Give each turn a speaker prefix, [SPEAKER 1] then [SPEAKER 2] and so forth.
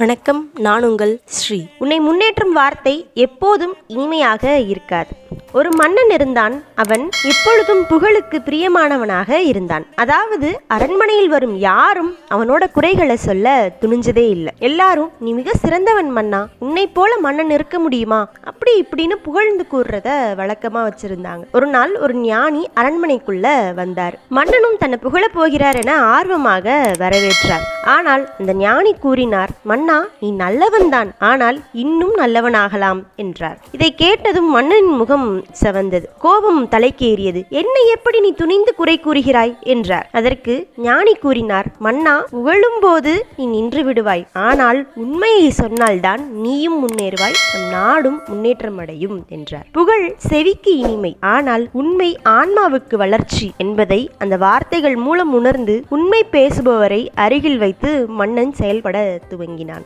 [SPEAKER 1] வணக்கம் நான் உங்கள் ஸ்ரீ. உன்னை முன்னேற்றும் வார்த்தை எப்போதும் இனிமையாக இருக்காது. ஒரு மன்னன் இருந்தான் அவன் எப்பொழுதும் புகழுக்கு பிரியமானவனாக இருந்தான். அதாவது அரண்மனையில் வரும் யாரும் அவனோட குறைகளை சொல்ல துணிஞ்சதே இல்லை. எல்லாரும் நீ மிக சிறந்தவன் மன்னா உன்னை போல மன்னன் இருக்க முடியுமா? அப்படி இப்படின்னு புகழ்ந்து கூறுறத வழக்கமா வச்சிருந்தாங்க. ஒரு நாள் ஒரு ஞானி அரண்மனைக்குள்ள வந்தார். மன்னனும் தன்னை புகழப் போகிறார் என ஆர்வமாக வரவேற்றார். ஆனால் அந்த ஞானி கூறினார் மன்னன் மன்னா நீ நல்லவன்தான் ஆனால் இன்னும் நல்லவனாகலாம் என்றார். இதை கேட்டதும் மன்னனின் முகம் செவந்தது. கோபம் தலைக்கேறியது. என்னை எப்படி நீ துணிந்து குறை கூறுகிறாய்? என்றார். அதற்கு ஞானி கூறினார் மன்னா புகழும் போது நீ நின்று விடுவாய். ஆனால் உண்மையை சொன்னால்தான் நீயும் முன்னேறுவாய். நம் நாடும் முன்னேற்றம் அடையும் என்றார். புகழ் செவிக்கு இனிமை. ஆனால் உண்மை ஆன்மாவுக்கு வளர்ச்சி என்பதை அந்த வார்த்தைகள் மூலம் உணர்ந்து உண்மை பேசுபவரை அருகில் வைத்து மன்னன் செயல்பட துவங்கினார்.